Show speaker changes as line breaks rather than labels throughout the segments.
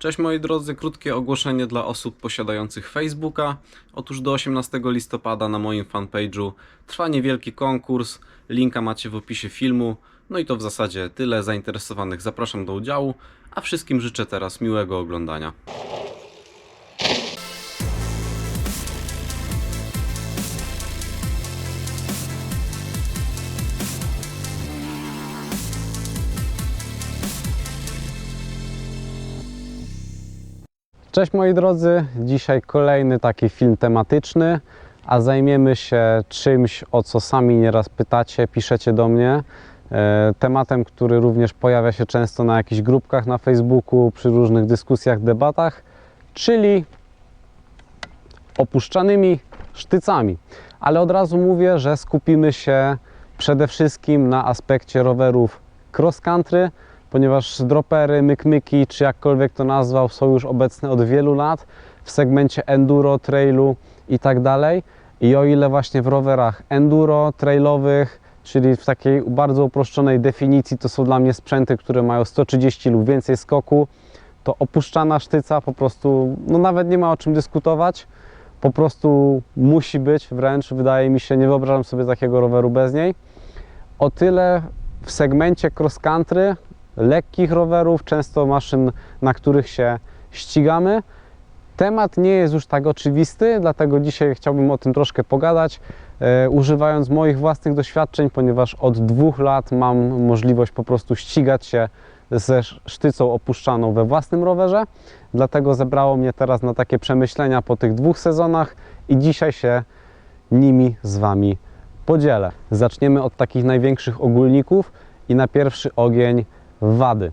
Cześć moi drodzy, krótkie ogłoszenie dla osób posiadających Facebooka. Otóż do 18 listopada na moim fanpage'u trwa niewielki konkurs. Linka macie w opisie filmu. No i to w zasadzie tyle. Zainteresowanych zapraszam do udziału, a wszystkim życzę teraz miłego oglądania. Cześć moi drodzy, dzisiaj kolejny taki film tematyczny, a zajmiemy się czymś, o co sami nieraz pytacie, piszecie do mnie. E, Tematem, który również pojawia się często na jakichś grupkach na Facebooku, przy różnych dyskusjach, debatach, czyli opuszczanymi sztycami. Ale od razu mówię, że skupimy się przede wszystkim na aspekcie rowerów cross country, ponieważ dropery, mykmyki, czy jakkolwiek to nazwał, są już obecne od wielu lat w segmencie enduro, trailu i tak dalej. I o ile właśnie w rowerach enduro, trailowych, czyli w takiej bardzo uproszczonej definicji, to są dla mnie sprzęty, które mają 130 lub więcej skoku, to opuszczana sztyca po prostu, no nawet nie ma o czym dyskutować. Po prostu musi być wręcz, wydaje mi się, nie wyobrażam sobie takiego roweru bez niej. O tyle w segmencie cross country, lekkich rowerów, często maszyn, na których się ścigamy, temat nie jest już tak oczywisty, dlatego dzisiaj chciałbym o tym troszkę pogadać, e, używając moich własnych doświadczeń, ponieważ od dwóch lat mam możliwość po prostu ścigać się ze sztycą opuszczaną we własnym rowerze. Dlatego zebrało mnie teraz na takie przemyślenia po tych dwóch sezonach i dzisiaj się nimi z Wami podzielę. Zaczniemy od takich największych ogólników i na pierwszy ogień wady.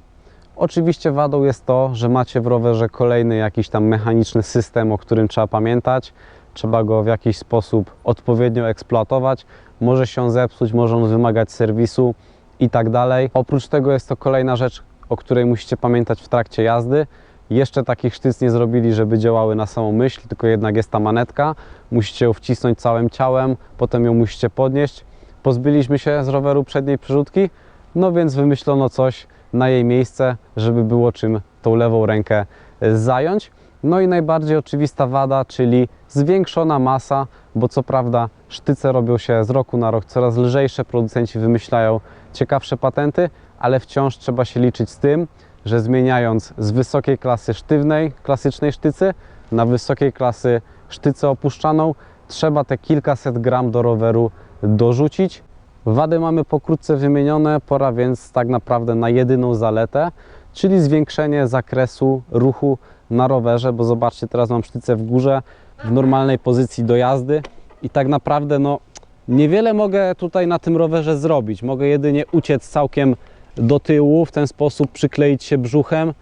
Oczywiście wadą jest to, że macie w rowerze kolejny jakiś tam mechaniczny system, o którym trzeba pamiętać. Trzeba go w jakiś sposób odpowiednio eksploatować. Może się on zepsuć, może on wymagać serwisu i tak dalej. Oprócz tego jest to kolejna rzecz, o której musicie pamiętać w trakcie jazdy. Jeszcze takich sztyc nie zrobili, żeby działały na samą myśl, tylko jednak jest ta manetka. Musicie ją wcisnąć całym ciałem, potem ją musicie podnieść. Pozbyliśmy się z roweru przedniej przerzutki, no więc wymyślono coś na jej miejsce, żeby było czym tą lewą rękę e, zająć. No i najbardziej oczywista wada, czyli zwiększona masa, bo co prawda sztyce robią się z roku na rok coraz lżejsze, producenci wymyślają ciekawsze patenty, ale wciąż trzeba się liczyć z tym, że zmieniając z wysokiej klasy sztywnej, klasycznej sztycy na wysokiej klasy sztycę opuszczaną, trzeba te kilkaset gram do roweru dorzucić. Wady mamy pokrótce wymienione, pora więc tak naprawdę na jedyną zaletę, czyli zwiększenie zakresu ruchu na rowerze, bo zobaczcie, teraz mam sztycę w górze, w normalnej pozycji do jazdy i tak naprawdę no niewiele mogę tutaj na tym rowerze zrobić. Mogę jedynie uciec całkiem do tyłu, w ten sposób przykleić się brzuchem,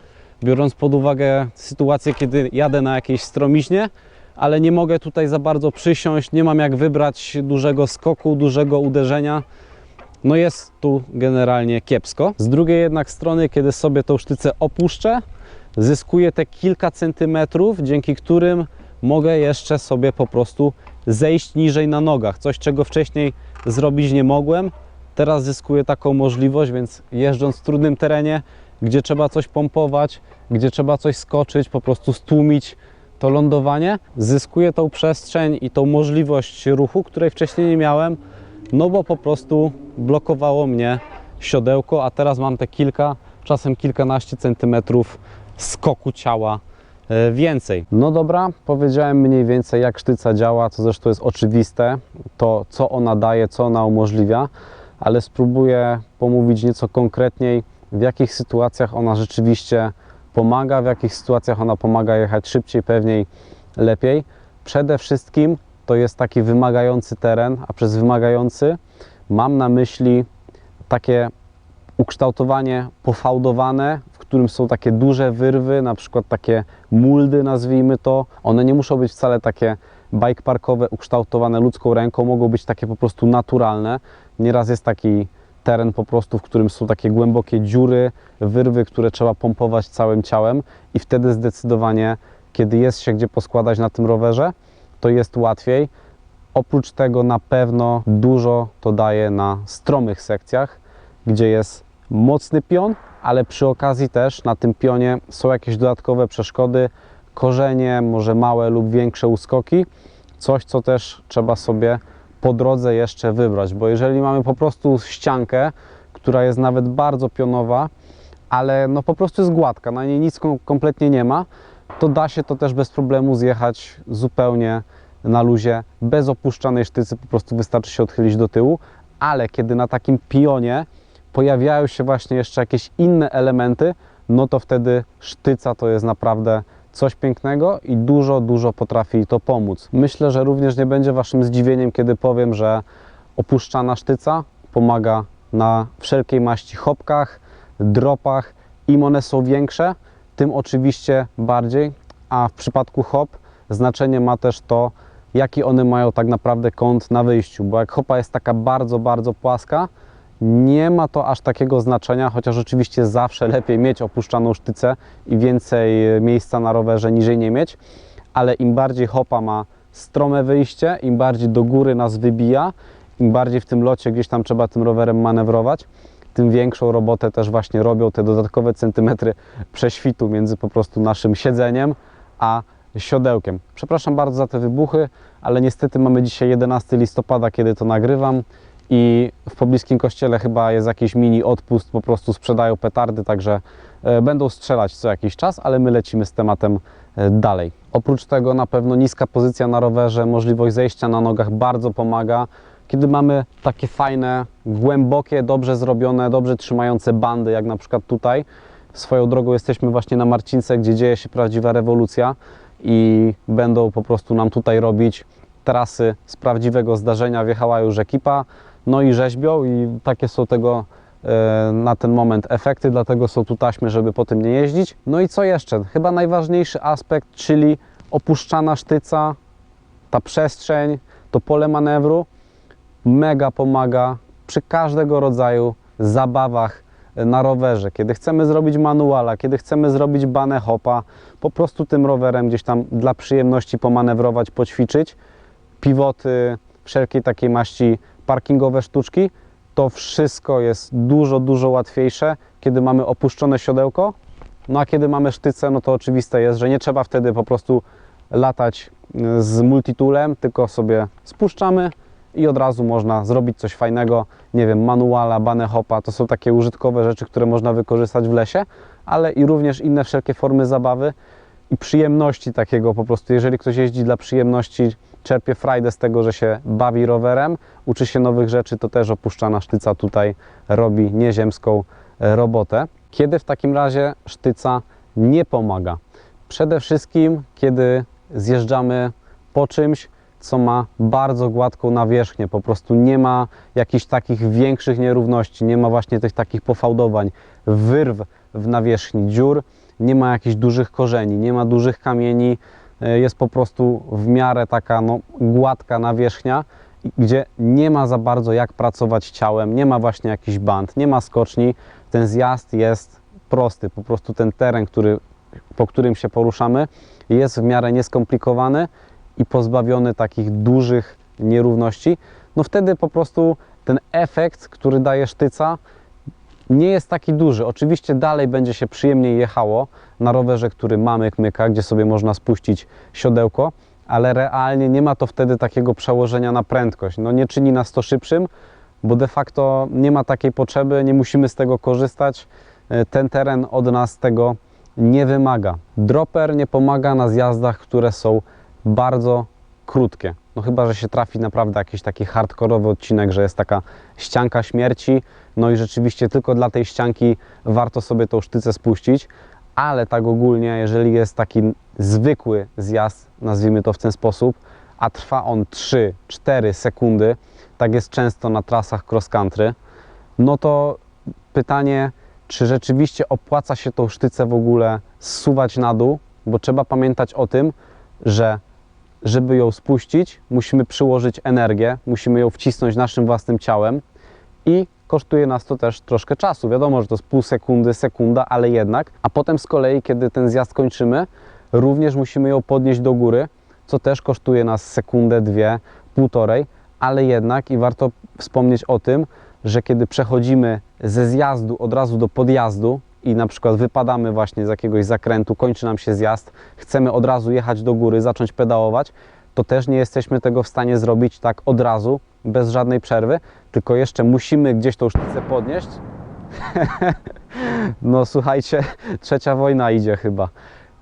biorąc pod uwagę sytuację, kiedy jadę na jakiejś stromiźnie, ale nie mogę tutaj za bardzo przysiąść, nie mam jak wybrać dużego skoku, dużego uderzenia. No jest tu generalnie kiepsko. Z drugiej jednak strony, kiedy sobie tą sztycę opuszczę, zyskuję te kilka centymetrów, dzięki którym mogę jeszcze sobie po prostu zejść niżej na nogach. Coś, czego wcześniej zrobić nie mogłem. Teraz zyskuję taką możliwość, więc jeżdżąc w trudnym terenie, gdzie trzeba coś pompować, gdzie trzeba coś skoczyć, po prostu stłumić to lądowanie, zyskuję tą przestrzeń i tą możliwość ruchu, której wcześniej nie miałem, no bo po prostu blokowało mnie siodełko, a teraz mam te kilka, czasem kilkanaście centymetrów skoku ciała e, więcej. No dobra, powiedziałem mniej więcej jak sztyca działa, co zresztą jest oczywiste, to co ona daje, co ona umożliwia, ale spróbuję pomówić nieco konkretniej, w jakich sytuacjach ona rzeczywiście pomaga, w jakich sytuacjach ona pomaga jechać szybciej, pewniej, lepiej. Przede wszystkim to jest taki wymagający teren, a przez wymagający mam na myśli takie ukształtowanie pofałdowane, w którym są takie duże wyrwy, na przykład takie muldy, nazwijmy to. One nie muszą być wcale takie bike parkowe, ukształtowane ludzką ręką, mogą być takie po prostu naturalne. Nieraz jest taki teren po prostu, w którym są takie głębokie dziury, wyrwy, które trzeba pompować całym ciałem i wtedy zdecydowanie, kiedy jest się gdzie poskładać na tym rowerze, to jest łatwiej. Oprócz tego na pewno dużo to daje na stromych sekcjach, gdzie jest mocny pion, ale przy okazji też na tym pionie są jakieś dodatkowe przeszkody, korzenie, może małe lub większe uskoki, coś co też trzeba sobie po drodze jeszcze wybrać, bo jeżeli mamy po prostu ściankę, która jest nawet bardzo pionowa, ale no po prostu jest gładka, na niej nic kom- kompletnie nie ma, to da się to też bez problemu zjechać zupełnie na luzie, bez opuszczanej sztycy, po prostu wystarczy się odchylić do tyłu, ale kiedy na takim pionie pojawiają się właśnie jeszcze jakieś inne elementy, no to wtedy sztyca to jest naprawdę coś pięknego i dużo, dużo potrafi to pomóc. Myślę, że również nie będzie Waszym zdziwieniem, kiedy powiem, że opuszczana sztyca pomaga na wszelkiej maści hopkach, dropach. Im one są większe, tym oczywiście bardziej, a w przypadku hop znaczenie ma też to, jaki one mają tak naprawdę kąt na wyjściu, bo jak hopa jest taka bardzo, bardzo płaska, nie ma to aż takiego znaczenia, chociaż oczywiście zawsze lepiej mieć opuszczaną sztycę i więcej miejsca na rowerze niżej nie mieć, ale im bardziej hopa ma strome wyjście, im bardziej do góry nas wybija, im bardziej w tym locie gdzieś tam trzeba tym rowerem manewrować, tym większą robotę też właśnie robią te dodatkowe centymetry prześwitu między po prostu naszym siedzeniem a siodełkiem. Przepraszam bardzo za te wybuchy, ale niestety mamy dzisiaj 11 listopada, kiedy to nagrywam i w pobliskim kościele chyba jest jakiś mini odpust, po prostu sprzedają petardy, także e, będą strzelać co jakiś czas, ale my lecimy z tematem e, dalej. Oprócz tego na pewno niska pozycja na rowerze, możliwość zejścia na nogach bardzo pomaga. Kiedy mamy takie fajne, głębokie, dobrze zrobione, dobrze trzymające bandy, jak na przykład tutaj, swoją drogą jesteśmy właśnie na Marcince, gdzie dzieje się prawdziwa rewolucja i będą po prostu nam tutaj robić trasy z prawdziwego zdarzenia. Wjechała już ekipa, no i rzeźbią i takie są tego e, na ten moment efekty, dlatego są tu taśmy, żeby po tym nie jeździć. No i co jeszcze? Chyba najważniejszy aspekt, czyli opuszczana sztyca, ta przestrzeń, to pole manewru mega pomaga przy każdego rodzaju zabawach na rowerze. Kiedy chcemy zrobić manuala, kiedy chcemy zrobić banę hopa, po prostu tym rowerem gdzieś tam dla przyjemności pomanewrować, poćwiczyć, pivoty, wszelkiej takiej maści parkingowe sztuczki, to wszystko jest dużo, dużo łatwiejsze, kiedy mamy opuszczone siodełko, no a kiedy mamy sztycę, no to oczywiste jest, że nie trzeba wtedy po prostu latać y, z multitoolem, tylko sobie spuszczamy i od razu można zrobić coś fajnego, nie wiem, manuala, banę hopa, to są takie użytkowe rzeczy, które można wykorzystać w lesie, ale i również inne wszelkie formy zabawy i przyjemności takiego po prostu, jeżeli ktoś jeździ dla przyjemności, czerpie frajdę z tego, że się bawi rowerem, uczy się nowych rzeczy, to też opuszczana sztyca tutaj robi nieziemską e, robotę. Kiedy w takim razie sztyca nie pomaga? Przede wszystkim, kiedy zjeżdżamy po czymś, co ma bardzo gładką nawierzchnię, po prostu nie ma jakichś takich większych nierówności, nie ma właśnie tych takich pofałdowań, wyrw w nawierzchni, dziur, nie ma jakichś dużych korzeni, nie ma dużych kamieni, jest po prostu w miarę taka no, gładka nawierzchnia, gdzie nie ma za bardzo jak pracować ciałem, nie ma właśnie jakichś band, nie ma skoczni, ten zjazd jest prosty, po prostu ten teren, który, po którym się poruszamy jest w miarę nieskomplikowany i pozbawiony takich dużych nierówności, no wtedy po prostu ten efekt, który daje sztyca, nie jest taki duży. Oczywiście dalej będzie się przyjemniej jechało na rowerze, który mamy kmyka, gdzie sobie można spuścić siodełko, ale realnie nie ma to wtedy takiego przełożenia na prędkość. No nie czyni nas to szybszym, bo de facto nie ma takiej potrzeby, nie musimy z tego korzystać. E, Ten teren od nas tego nie wymaga. Dropper nie pomaga na zjazdach, które są bardzo krótkie. No chyba, że się trafi naprawdę jakiś taki hardkorowy odcinek, że jest taka ścianka śmierci, no i rzeczywiście tylko dla tej ścianki warto sobie tą sztycę spuścić, ale tak ogólnie, jeżeli jest taki zwykły zjazd, nazwijmy to w ten sposób, a trwa on 3-4 sekundy, tak jest często na trasach cross country, no to pytanie, czy rzeczywiście opłaca się tą sztycę w ogóle zsuwać na dół, bo trzeba pamiętać o tym, że żeby ją spuścić, musimy przyłożyć energię, musimy ją wcisnąć naszym własnym ciałem i kosztuje nas to też troszkę czasu. Wiadomo, że to jest pół sekundy, sekunda, ale jednak. A potem z kolei, kiedy ten zjazd kończymy, również musimy ją podnieść do góry, co też kosztuje nas sekundę, dwie, półtorej, ale jednak i warto wspomnieć o tym, że kiedy przechodzimy ze zjazdu od razu do podjazdu i na przykład wypadamy właśnie z jakiegoś zakrętu, kończy nam się zjazd, chcemy od razu jechać do góry, zacząć pedałować, to też nie jesteśmy tego w stanie zrobić tak od razu, bez żadnej przerwy, tylko jeszcze musimy gdzieś tą sztycę podnieść. no słuchajcie, trzecia wojna idzie chyba.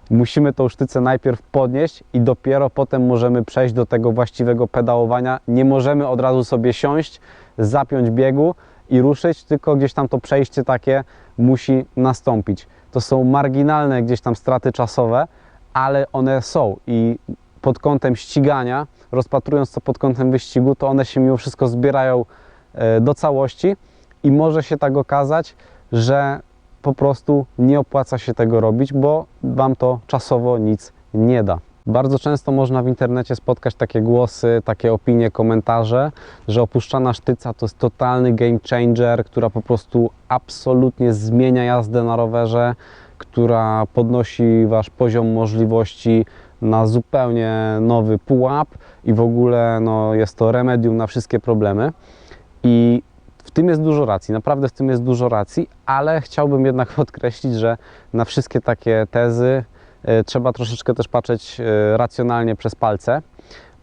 Musimy tą sztycę najpierw podnieść i dopiero potem możemy przejść do tego właściwego pedałowania. Nie możemy od razu sobie siąść, zapiąć biegu i ruszyć, tylko gdzieś tam to przejście takie musi nastąpić. To są marginalne gdzieś tam straty czasowe, ale one są i pod kątem ścigania, rozpatrując to pod kątem wyścigu, to one się mimo wszystko zbierają e, do całości i może się tak okazać, że po prostu nie opłaca się tego robić, bo Wam to czasowo nic nie da. Bardzo często można w internecie spotkać takie głosy, takie opinie, komentarze, że opuszczana sztyca to jest totalny game changer, która po prostu absolutnie zmienia jazdę na rowerze, która podnosi Wasz poziom możliwości na zupełnie nowy pułap i w ogóle no, jest to remedium na wszystkie problemy. I w tym jest dużo racji, naprawdę w tym jest dużo racji, ale chciałbym jednak podkreślić, że na wszystkie takie tezy trzeba troszeczkę też patrzeć y, racjonalnie przez palce,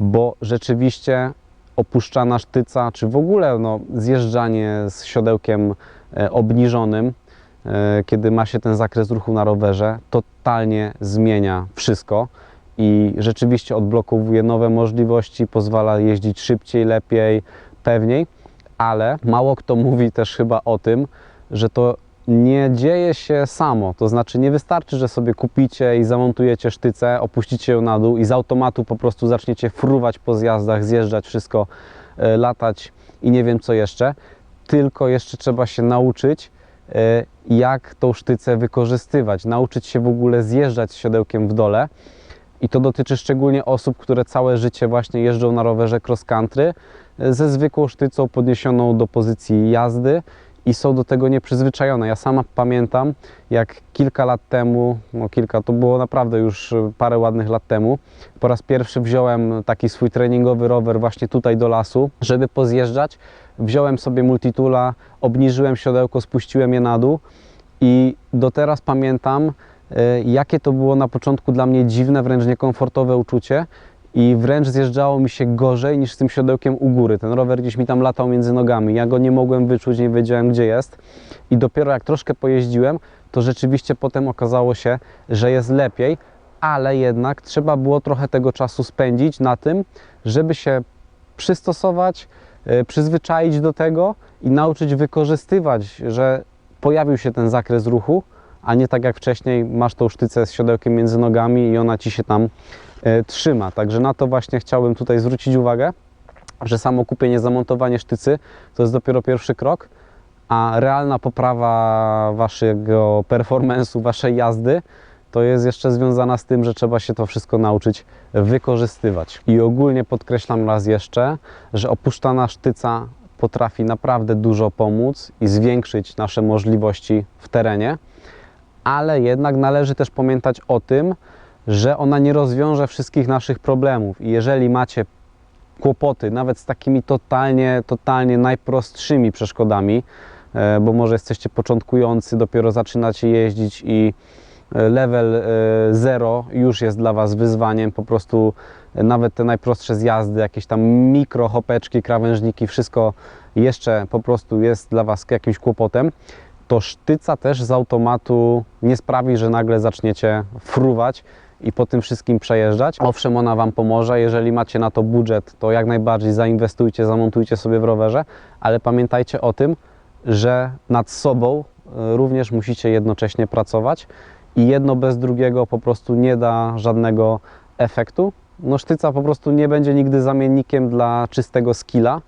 bo rzeczywiście opuszczana sztyca, czy w ogóle no, zjeżdżanie z siodełkiem y, obniżonym, kiedy ma się ten zakres ruchu na rowerze, totalnie zmienia wszystko i rzeczywiście odblokowuje nowe możliwości, pozwala jeździć szybciej, lepiej, pewniej ale mało kto mówi też chyba o tym, że to nie dzieje się samo. To znaczy nie wystarczy, że sobie kupicie i zamontujecie sztycę, opuścicie ją na dół i z automatu po prostu zaczniecie fruwać po zjazdach, zjeżdżać wszystko, e, latać i nie wiem co jeszcze. Tylko jeszcze trzeba się nauczyć, e, jak tą sztycę wykorzystywać, nauczyć się w ogóle zjeżdżać z siodełkiem w dole. I to dotyczy szczególnie osób, które całe życie właśnie jeżdżą na rowerze cross country, ze zwykłą sztycą podniesioną do pozycji jazdy i są do tego nieprzyzwyczajone. Ja sama pamiętam, jak kilka lat temu, no kilka, to było naprawdę już parę ładnych lat temu, po raz pierwszy wziąłem taki swój treningowy rower właśnie tutaj do lasu, żeby pozjeżdżać. Wziąłem sobie multitula, obniżyłem siodełko, spuściłem je na dół i do teraz pamiętam, e, jakie to było na początku dla mnie dziwne, wręcz niekomfortowe uczucie, i wręcz zjeżdżało mi się gorzej niż z tym siodełkiem u góry. Ten rower gdzieś mi tam latał między nogami. Ja go nie mogłem wyczuć, nie wiedziałem gdzie jest. I dopiero jak troszkę pojeździłem, to rzeczywiście potem okazało się, że jest lepiej, ale jednak trzeba było trochę tego czasu spędzić na tym, żeby się przystosować, e, przyzwyczaić do tego i nauczyć wykorzystywać, że pojawił się ten zakres ruchu, a nie tak jak wcześniej masz tą sztycę z siodełkiem między nogami i ona ci się tam trzyma. Także na to właśnie chciałbym tutaj zwrócić uwagę, że samo kupienie, zamontowanie sztycy to jest dopiero pierwszy krok, a realna poprawa waszego performance'u, waszej jazdy to jest jeszcze związana z tym, że trzeba się to wszystko nauczyć wykorzystywać. I ogólnie podkreślam raz jeszcze, że opuszczana sztyca potrafi naprawdę dużo pomóc i zwiększyć nasze możliwości w terenie, ale jednak należy też pamiętać o tym, że ona nie rozwiąże wszystkich naszych problemów. I jeżeli macie kłopoty, nawet z takimi totalnie, totalnie najprostszymi przeszkodami, e, bo może jesteście początkujący, dopiero zaczynacie jeździć i e, level 0 e, już jest dla Was wyzwaniem, po prostu nawet te najprostsze zjazdy, jakieś tam mikro hopeczki, krawężniki, wszystko jeszcze po prostu jest dla Was jakimś kłopotem, to sztyca też z automatu nie sprawi, że nagle zaczniecie fruwać i po tym wszystkim przejeżdżać. Owszem, ona Wam pomoże, jeżeli macie na to budżet, to jak najbardziej zainwestujcie, zamontujcie sobie w rowerze, ale pamiętajcie o tym, że nad sobą e, również musicie jednocześnie pracować i jedno bez drugiego po prostu nie da żadnego efektu. No sztyca po prostu nie będzie nigdy zamiennikiem dla czystego skilla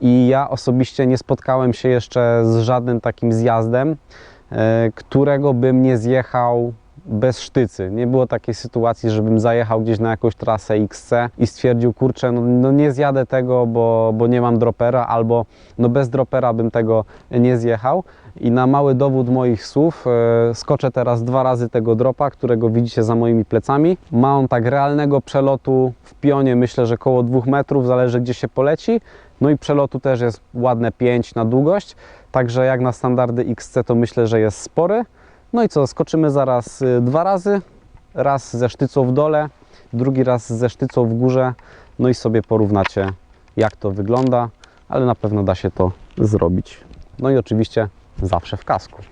i ja osobiście nie spotkałem się jeszcze z żadnym takim zjazdem, e, którego bym nie zjechał bez sztycy. Nie było takiej sytuacji, żebym zajechał gdzieś na jakąś trasę XC i stwierdził, kurczę, no, no nie zjadę tego, bo, bo nie mam dropera, albo no bez dropera bym tego nie zjechał. I na mały dowód moich słów e, skoczę teraz dwa razy tego dropa, którego widzicie za moimi plecami. Ma on tak realnego przelotu w pionie, myślę, że około 2 metrów, zależy gdzie się poleci. No i przelotu też jest ładne 5 na długość, także jak na standardy XC to myślę, że jest spory. No i co, skoczymy zaraz y, dwa razy. Raz ze sztycą w dole, drugi raz ze sztycą w górze. No i sobie porównacie jak to wygląda, ale na pewno da się to zrobić. No i oczywiście zawsze w kasku.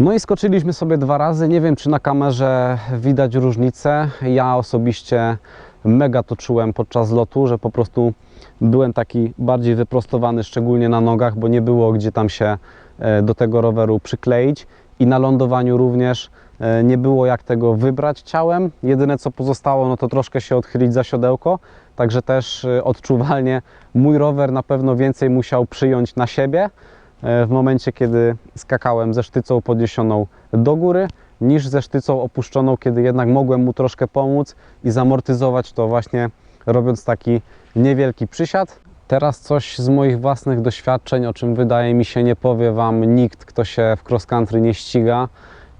No i skoczyliśmy sobie dwa razy. Nie wiem, czy na kamerze widać różnicę. Ja osobiście mega to czułem podczas lotu, że po prostu byłem taki bardziej wyprostowany, szczególnie na nogach, bo nie było gdzie tam się e, do tego roweru przykleić. I na lądowaniu również e, nie było jak tego wybrać ciałem. Jedyne co pozostało, no to troszkę się odchylić za siodełko. Także też e, odczuwalnie mój rower na pewno więcej musiał przyjąć na siebie w momencie, kiedy skakałem ze sztycą podniesioną do góry, niż ze sztycą opuszczoną, kiedy jednak mogłem mu troszkę pomóc i zamortyzować to właśnie robiąc taki niewielki przysiad. Teraz coś z moich własnych doświadczeń, o czym wydaje mi się nie powie Wam nikt, kto się w cross country nie ściga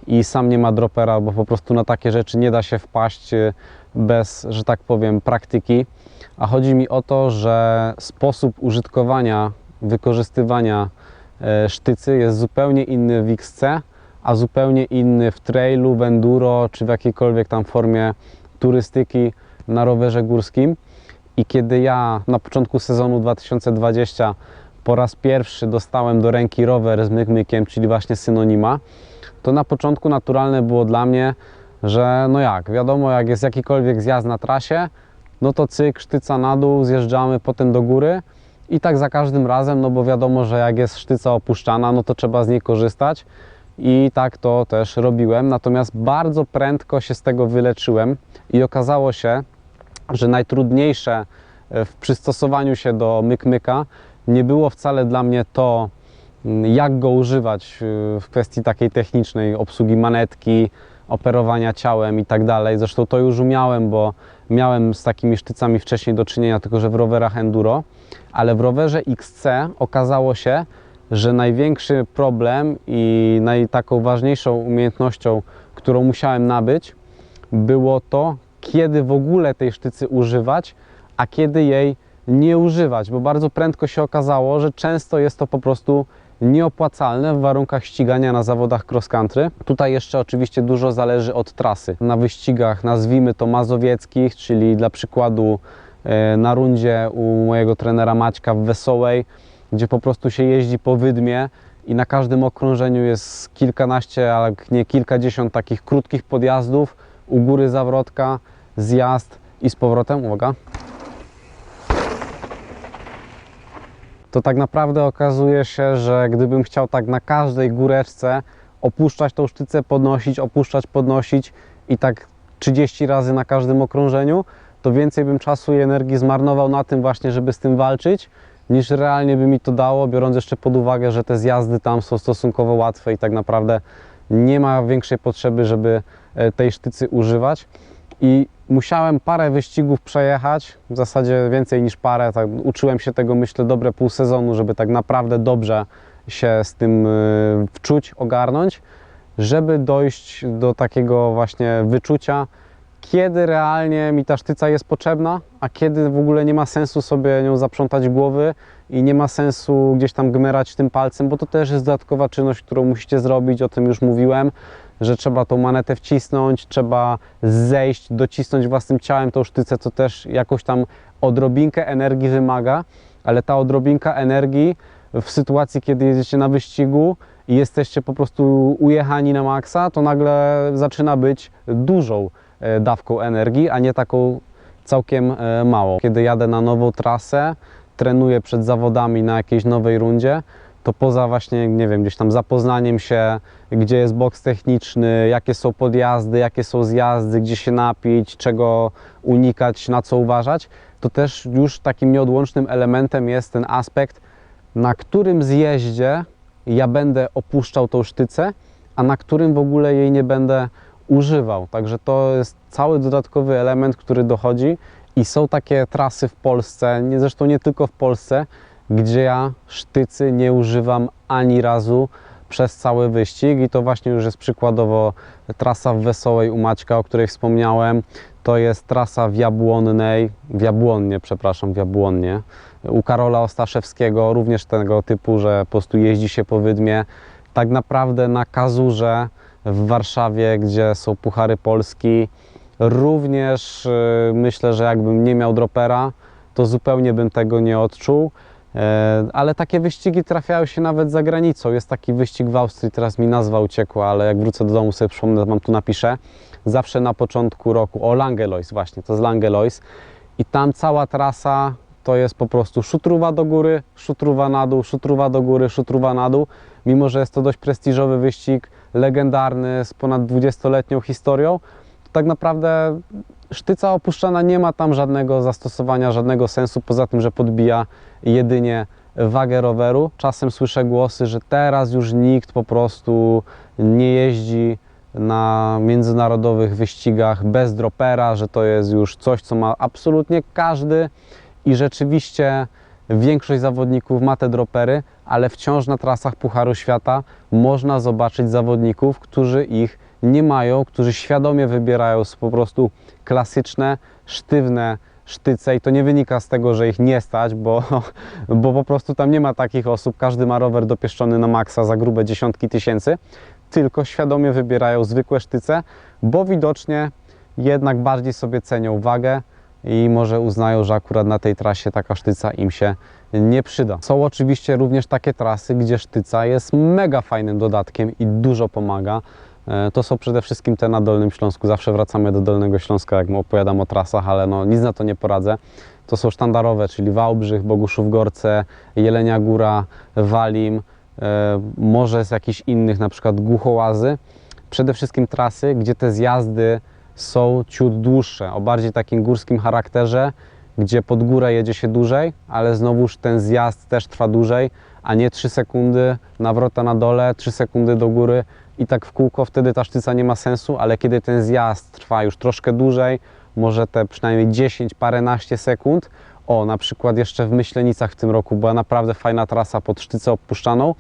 i sam nie ma dropera, bo po prostu na takie rzeczy nie da się wpaść y, bez, że tak powiem, praktyki. A chodzi mi o to, że sposób użytkowania, wykorzystywania e, sztycy jest zupełnie inny w XC, a zupełnie inny w trailu, w enduro czy w jakiejkolwiek tam formie turystyki na rowerze górskim. I kiedy ja na początku sezonu 2020 po raz pierwszy dostałem do ręki rower z mykmykiem, czyli właśnie synonima, to na początku naturalne było dla mnie, że no jak, wiadomo, jak jest jakikolwiek zjazd na trasie, no to cyk, sztyca na dół, zjeżdżamy potem do góry i tak za każdym razem, no bo wiadomo, że jak jest sztyca opuszczana, no to trzeba z niej korzystać i tak to też robiłem. Natomiast bardzo prędko się z tego wyleczyłem i okazało się, że najtrudniejsze e, w przystosowaniu się do mykmyka nie było wcale dla mnie to, mm, jak go używać y, w kwestii takiej technicznej, obsługi manetki, operowania ciałem i tak dalej. Zresztą to już umiałem, bo miałem z takimi sztycami wcześniej do czynienia, tylko że w rowerach enduro, ale w rowerze XC okazało się, że największy problem i naj, taką ważniejszą umiejętnością, którą musiałem nabyć, było to, kiedy w ogóle tej sztycy używać, a kiedy jej nie używać, bo bardzo prędko się okazało, że często jest to po prostu nieopłacalne w warunkach ścigania na zawodach cross country. Tutaj jeszcze oczywiście dużo zależy od trasy. Na wyścigach, nazwijmy to mazowieckich, czyli dla przykładu e, na rundzie u mojego trenera Maćka w Wesołej, gdzie po prostu się jeździ po wydmie i na każdym okrążeniu jest kilkanaście, ale nie kilkadziesiąt takich krótkich podjazdów, u góry zawrotka, zjazd i z powrotem, uwaga, to tak naprawdę okazuje się, że gdybym chciał tak na każdej góreczce opuszczać tą sztycę, podnosić, opuszczać, podnosić i tak 30 razy na każdym okrążeniu, to więcej bym czasu i energii zmarnował na tym właśnie, żeby z tym walczyć, niż realnie by mi to dało, biorąc jeszcze pod uwagę, że te zjazdy tam są stosunkowo łatwe i tak naprawdę nie ma większej potrzeby, żeby e, tej sztycy używać. I musiałem parę wyścigów przejechać, w zasadzie więcej niż parę. Tak, uczyłem się tego, myślę, dobre pół sezonu, żeby tak naprawdę dobrze się z tym y, wczuć, ogarnąć, żeby dojść do takiego właśnie wyczucia, kiedy realnie mi ta sztyca jest potrzebna, a kiedy w ogóle nie ma sensu sobie nią zaprzątać głowy i nie ma sensu gdzieś tam gmerać tym palcem, bo to też jest dodatkowa czynność, którą musicie zrobić, o tym już mówiłem, że trzeba tą manetę wcisnąć, trzeba zejść, docisnąć własnym ciałem tą sztycę, co też jakoś tam odrobinkę energii wymaga, ale ta odrobinka energii w sytuacji, kiedy jedziecie na wyścigu i jesteście po prostu ujechani na maksa, to nagle zaczyna być dużą e, dawką energii, a nie taką całkiem e, małą. Kiedy jadę na nową trasę, trenuję przed zawodami na jakiejś nowej rundzie, to poza właśnie, nie wiem, gdzieś tam zapoznaniem się, gdzie jest boks techniczny, jakie są podjazdy, jakie są zjazdy, gdzie się napić, czego unikać, na co uważać, to też już takim nieodłącznym elementem jest ten aspekt, na którym zjeździe ja będę opuszczał tą sztycę, a na którym w ogóle jej nie będę używał. Także to jest cały dodatkowy element, który dochodzi i są takie trasy w Polsce, nie, zresztą nie tylko w Polsce, gdzie ja sztycy nie używam ani razu przez cały wyścig i to właśnie już jest przykładowo trasa w Wesołej u Maćka, o której wspomniałem. To jest trasa w Jabłonnej, w Jabłonnie, przepraszam, w Jabłonnie. U Karola Ostaszewskiego również tego typu, że po prostu jeździ się po Wydmie. Tak naprawdę na Kazurze w Warszawie, gdzie są Puchary Polski, również y, myślę, że jakbym nie miał dropera, to zupełnie bym tego nie odczuł. E, Ale takie wyścigi trafiają się nawet za granicą. Jest taki wyścig w Austrii, teraz mi nazwa uciekła, ale jak wrócę do domu sobie przypomnę, wam tu napiszę. Zawsze na początku roku, o Langelois właśnie, to jest Langelois. I tam cała trasa to jest po prostu szutruwa do góry, szutruwa na dół, szutruwa do góry, szutruwa na dół. Mimo, że jest to dość prestiżowy wyścig, legendarny, z ponad 20-letnią historią, to tak naprawdę sztyca opuszczana nie ma tam żadnego zastosowania, żadnego sensu, poza tym, że podbija jedynie wagę roweru. Czasem słyszę głosy, że teraz już nikt po prostu nie jeździ na międzynarodowych wyścigach bez dropera, że to jest już coś, co ma absolutnie każdy i rzeczywiście większość zawodników ma te dropery, ale wciąż na trasach Pucharu Świata można zobaczyć zawodników, którzy ich nie mają, którzy świadomie wybierają po prostu klasyczne, sztywne sztyce i to nie wynika z tego, że ich nie stać, bo, bo po prostu tam nie ma takich osób, każdy ma rower dopieszczony na maksa za grube dziesiątki tysięcy, tylko świadomie wybierają zwykłe sztyce, bo widocznie jednak bardziej sobie cenią wagę i może uznają, że akurat na tej trasie taka sztyca im się nie przyda. Są oczywiście również takie trasy, gdzie sztyca jest mega fajnym dodatkiem i dużo pomaga. E, To są przede wszystkim te na Dolnym Śląsku. Zawsze wracamy do Dolnego Śląska, jak opowiadam o trasach, ale no, nic na to nie poradzę. To są sztandarowe, czyli Wałbrzych, Boguszów Gorce, Jelenia Góra, Walim, e, może z jakichś innych, na przykład Głuchołazy. Przede wszystkim trasy, gdzie te zjazdy są ciut dłuższe, o bardziej takim górskim charakterze, gdzie pod górę jedzie się dłużej, ale znowuż ten zjazd też trwa dłużej, a nie 3 sekundy nawrota na dole, 3 sekundy do góry i tak w kółko, wtedy ta sztyca nie ma sensu, ale kiedy ten zjazd trwa już troszkę dłużej, może te przynajmniej 10, paręnaście sekund, o, na przykład jeszcze w Myślenicach w tym roku była naprawdę fajna trasa pod sztycę opuszczaną,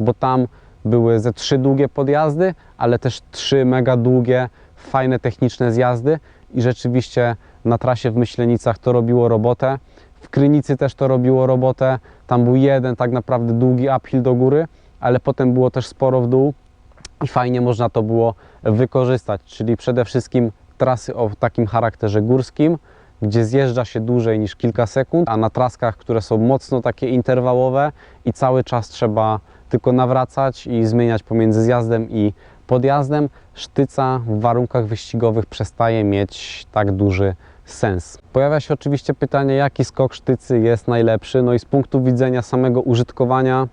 bo tam były ze trzy długie podjazdy, ale też trzy mega długie, fajne techniczne zjazdy i rzeczywiście na trasie w Myślenicach to robiło robotę. W Krynicy też to robiło robotę. Tam był jeden tak naprawdę długi uphill do góry, ale potem było też sporo w dół i fajnie można to było wykorzystać. Czyli przede wszystkim trasy o takim charakterze górskim, gdzie zjeżdża się dłużej niż kilka sekund, a na traskach, które są mocno takie interwałowe i cały czas trzeba tylko nawracać i zmieniać pomiędzy zjazdem i podjazdem, sztyca w warunkach wyścigowych przestaje mieć tak duży sens. Pojawia się oczywiście pytanie, jaki skok sztycy jest najlepszy. No i z punktu widzenia samego użytkowania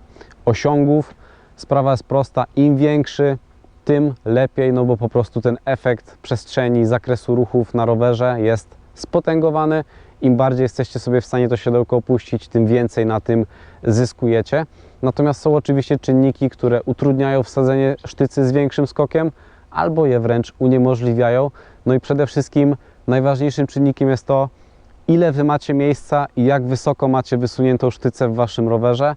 osiągów, sprawa jest prosta. Im większy, tym lepiej, no bo po prostu ten efekt przestrzeni, zakresu ruchów na rowerze jest spotęgowany. Im bardziej jesteście sobie w stanie to siodełko opuścić, tym więcej na tym zyskujecie. Natomiast są oczywiście czynniki, które utrudniają wsadzenie sztycy z większym skokiem albo je wręcz uniemożliwiają. No i przede wszystkim najważniejszym czynnikiem jest to, ile Wy macie miejsca i jak wysoko macie wysuniętą sztycę w Waszym rowerze.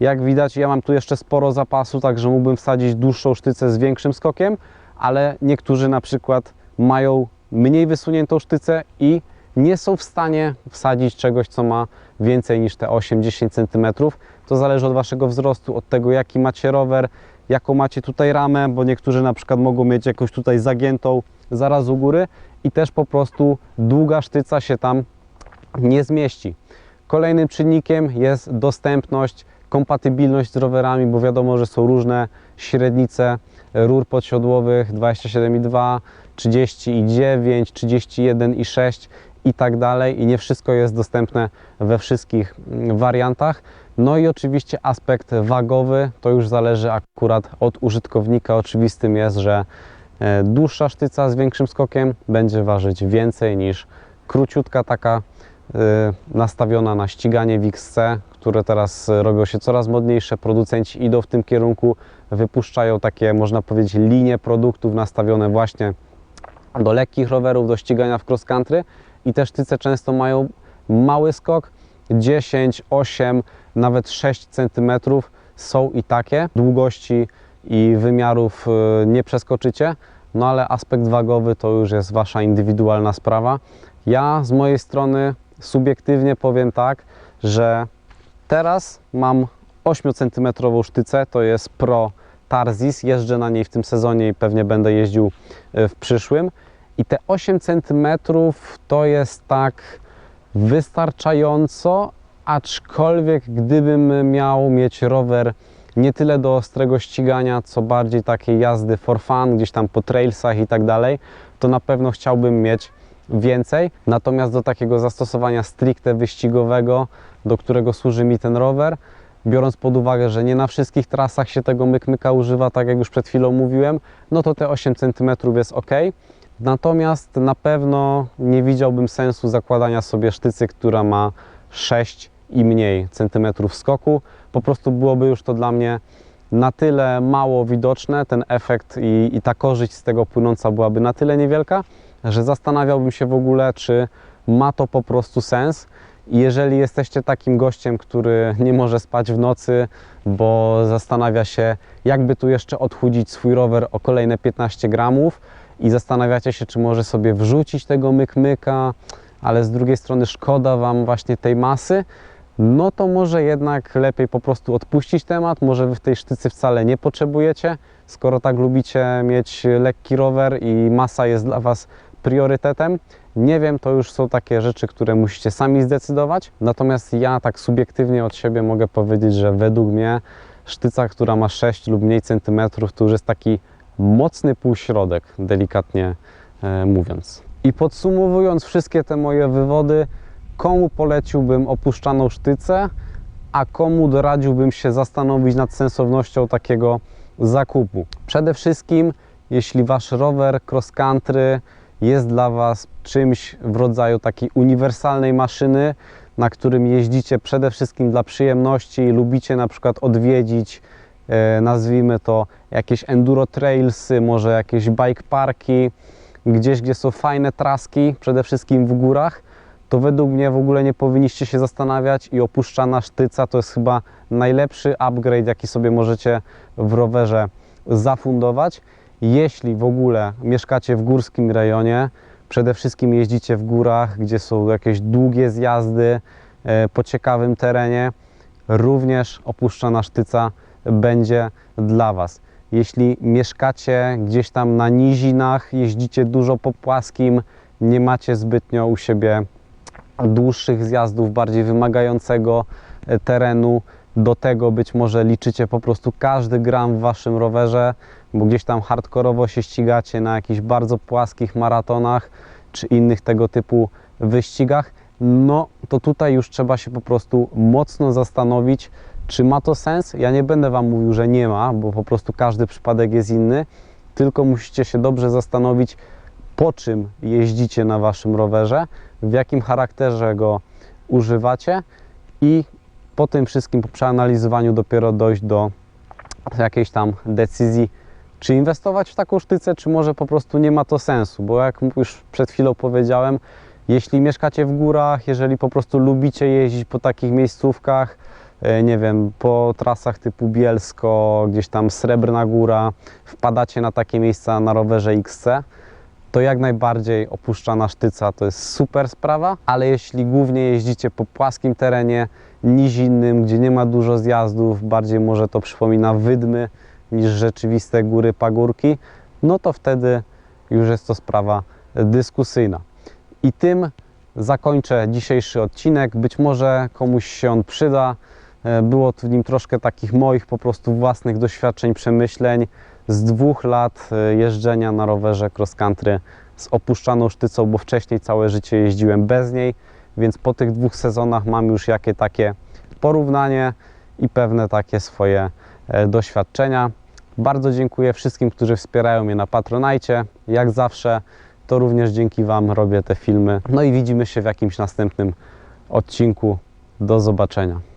Jak widać, ja mam tu jeszcze sporo zapasu, także mógłbym wsadzić dłuższą sztycę z większym skokiem, ale niektórzy na przykład mają mniej wysuniętą sztycę i nie są w stanie wsadzić czegoś, co ma więcej niż te 8-10 cm. To zależy od Waszego wzrostu, od tego, jaki macie rower, jaką macie tutaj ramę, bo niektórzy na przykład mogą mieć jakąś tutaj zagiętą zaraz u góry i też po prostu długa sztyca się tam nie zmieści. Kolejnym czynnikiem jest dostępność, kompatybilność z rowerami, bo wiadomo, że są różne średnice rur podsiodłowych 27,2, 30,9, 31,6 i tak dalej i nie wszystko jest dostępne we wszystkich mm, wariantach. No i oczywiście aspekt wagowy, to już zależy akurat od użytkownika. Oczywistym jest, że dłuższa sztyca z większym skokiem będzie ważyć więcej niż króciutka taka e, nastawiona na ściganie w XC, które teraz robią się coraz modniejsze. Producenci idą w tym kierunku, wypuszczają takie, można powiedzieć, linie produktów nastawione właśnie do lekkich rowerów, do ścigania w cross country i te sztyce często mają mały skok, 10, 8, nawet 6 cm są i takie długości i wymiarów y, nie przeskoczycie, no ale aspekt wagowy to już jest Wasza indywidualna sprawa. Ja z mojej strony subiektywnie powiem tak, że teraz mam 8 cm sztycę, to jest Pro Tarzis, jeżdżę na niej w tym sezonie i pewnie będę jeździł y, w przyszłym. I te 8 cm to jest tak wystarczająco, aczkolwiek gdybym miał mieć rower nie tyle do ostrego ścigania, co bardziej takiej jazdy for fun, gdzieś tam po trailsach i tak dalej, to na pewno chciałbym mieć więcej. Natomiast do takiego zastosowania stricte wyścigowego, do którego służy mi ten rower, biorąc pod uwagę, że nie na wszystkich trasach się tego mykmyka używa, tak jak już przed chwilą mówiłem, no to te 8 cm jest ok. Natomiast na pewno nie widziałbym sensu zakładania sobie sztycy, która ma 6 i mniej centymetrów skoku. Po prostu byłoby już to dla mnie na tyle mało widoczne, ten efekt i, i ta korzyść z tego płynąca byłaby na tyle niewielka, że zastanawiałbym się w ogóle, czy ma to po prostu sens. I jeżeli jesteście takim gościem, który nie może spać w nocy, bo zastanawia się, jakby tu jeszcze odchudzić swój rower o kolejne 15 gramów, i zastanawiacie się, czy może sobie wrzucić tego mykmyka, ale z drugiej strony szkoda Wam właśnie tej masy, no to może jednak lepiej po prostu odpuścić temat, może Wy w tej sztycy wcale nie potrzebujecie, skoro tak lubicie mieć lekki rower i masa jest dla Was priorytetem. Nie wiem, to już są takie rzeczy, które musicie sami zdecydować. Natomiast ja tak subiektywnie od siebie mogę powiedzieć, że według mnie sztyca, która ma 6 lub mniej centymetrów, to już jest taki mocny półśrodek, delikatnie e, mówiąc. I podsumowując wszystkie te moje wywody, komu poleciłbym opuszczaną sztycę, a komu doradziłbym się zastanowić nad sensownością takiego zakupu. Przede wszystkim, jeśli wasz rower cross country jest dla was czymś w rodzaju takiej uniwersalnej maszyny, na którym jeździcie przede wszystkim dla przyjemności, lubicie na przykład odwiedzić E, nazwijmy to jakieś enduro trailsy, może jakieś bike parki, gdzieś gdzie są fajne traski, przede wszystkim w górach, to według mnie w ogóle nie powinniście się zastanawiać i opuszczana sztyca to jest chyba najlepszy upgrade, jaki sobie możecie w rowerze zafundować. Jeśli w ogóle mieszkacie w górskim rejonie, przede wszystkim jeździcie w górach, gdzie są jakieś długie zjazdy e, po ciekawym terenie, również opuszczana sztyca będzie dla Was. Jeśli mieszkacie gdzieś tam na nizinach, jeździcie dużo po płaskim, nie macie zbytnio u siebie dłuższych zjazdów, bardziej wymagającego e, terenu, do tego być może liczycie po prostu każdy gram w Waszym rowerze, bo gdzieś tam hardkorowo się ścigacie na jakichś bardzo płaskich maratonach czy innych tego typu wyścigach, no to tutaj już trzeba się po prostu mocno zastanowić, czy ma to sens? Ja nie będę Wam mówił, że nie ma, bo po prostu każdy przypadek jest inny, tylko musicie się dobrze zastanowić, po czym jeździcie na Waszym rowerze, w jakim charakterze go używacie i po tym wszystkim, po przeanalizowaniu dopiero dojść do jakiejś tam decyzji, czy inwestować w taką sztycę, czy może po prostu nie ma to sensu, bo jak już przed chwilą powiedziałem, jeśli mieszkacie w górach, jeżeli po prostu lubicie jeździć po takich miejscówkach, E, nie wiem, po trasach typu Bielsko, gdzieś tam Srebrna Góra, wpadacie na takie miejsca na rowerze XC, to jak najbardziej opuszczana sztyca to jest super sprawa, ale jeśli głównie jeździcie po płaskim terenie, nizinnym, gdzie nie ma dużo zjazdów, bardziej może to przypomina wydmy niż rzeczywiste góry, pagórki, no to wtedy już jest to sprawa dyskusyjna. I tym zakończę dzisiejszy odcinek. Być może komuś się on przyda. E, było w nim troszkę takich moich po prostu własnych doświadczeń, przemyśleń z dwóch lat e, jeżdżenia na rowerze cross country z opuszczaną sztycą, bo wcześniej całe życie jeździłem bez niej, więc po tych dwóch sezonach mam już jakie takie porównanie i pewne takie swoje e, doświadczenia. Bardzo dziękuję wszystkim, którzy wspierają mnie na Patronajcie. Jak zawsze, to również dzięki Wam robię te filmy. No i widzimy się w jakimś następnym odcinku. Do zobaczenia.